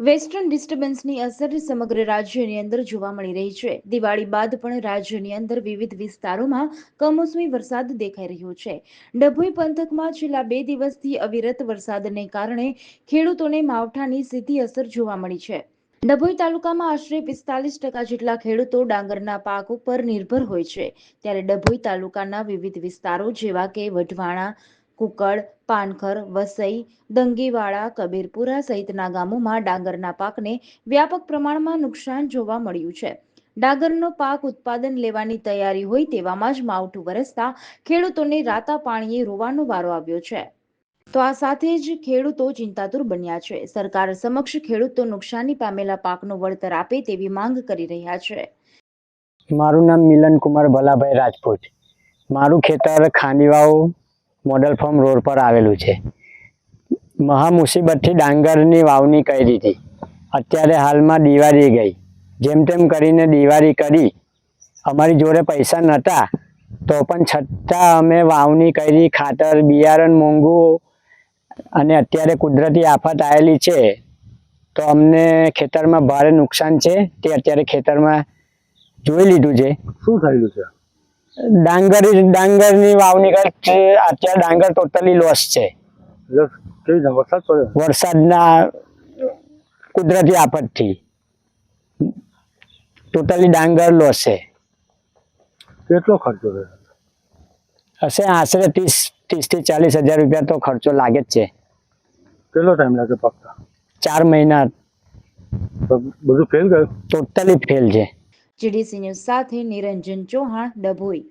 Western ડિસ્ટર્બન્સની અસર સમગ્ર રાજ્યની અંદર જોવા મળી રહી છે. દિવાળી બાદ પણ રાજ્યની અંદર વિવિધ વિસ્તારોમાં કમોસમી વરસાદ દેખાઈ રહ્યો છે. ડભોઈ પંથકમાં છેલ્લા બે દિવસથી અવિરત વરસાદને કારણે ખેડૂતોને માવઠાની સીધી અસર જોવા મળી છે. ડભોઈ તાલુકામાં આશરે પિસ્તાલીસ ટકા જેટલા ખેડૂતો ડાંગરના પાક ઉપર નિર્ભર હોય છે. ત્યારે ડભોઈ તાલુકાના વિવિધ વિસ્તારો જેવા કે વઢવાણા કુકડ, પાનખર, વસઈ, દંગીવાડા, કબીરપુરા સહિતના ગામોમાં ડાંગરના પાકને વ્યાપક પ્રમાણમાં નુકસાન જોવા મળ્યું છે. ડાંગરનો પાક ઉત્પાદન લેવાની તૈયારી હોય તેવામાં જ માવઠું વરસતા ખેડૂતોને રાતા પાણીએ રોવાનો વારો આવ્યો છે. તો આ સાથે જ ખેડૂતો ચિંતાતુર બન્યા છે. સરકાર સમક્ષ ખેડૂતો નુકસાની પામેલા પાકનું વળતર આપે તેવી માંગ કરી રહ્યા છે. મારું નામ મિલન કુમાર ભલાભાઈ રાજપૂત. મારું ખેતર ખાનીવાવ મોડલ ફાર્મ રોડ પર આવેલું છે. મહા મુસીબતથી ડાંગરની વાવણી કરી હતી. અત્યારે હાલમાં દિવાળી ગઈ. જેમ તેમ કરીને દિવાળી કરી. અમારી જોડે પૈસા નહોતા તો પણ છતાં અમે વાવણી કરી, ખાતર, બિયારણ મોંઘું અને અત્યારે કુદરતી આફત આવેલી છે, તો અમને ખેતરમાં ભારે નુકસાન છે. તે અત્યારે ખેતરમાં જોઈ લીધું છે. શું થયેલું છે? ડાંગર ડાંગરની વાવણી કરી અત્યારે ડાંગર ટોટલી લોસ છે. વરસાદના કુદરતી આફતથી ટોટલી ડાંગર લોસ છે. કેટલો ખર્ચો હશે આશરે ત્રીસ ત્રીસથી ચાલીસ હજાર રૂપિયા તો ખર્ચો લાગે જ છે. કેટલો ટાઈમ લાગે પાકતા? ચાર મહિના. બધું ફેલ ગયું? ટોટલી ફેલ છે. જીડીસી ન્યૂઝ સાથે નિરંજન ચૌહાણ ડભોઈ.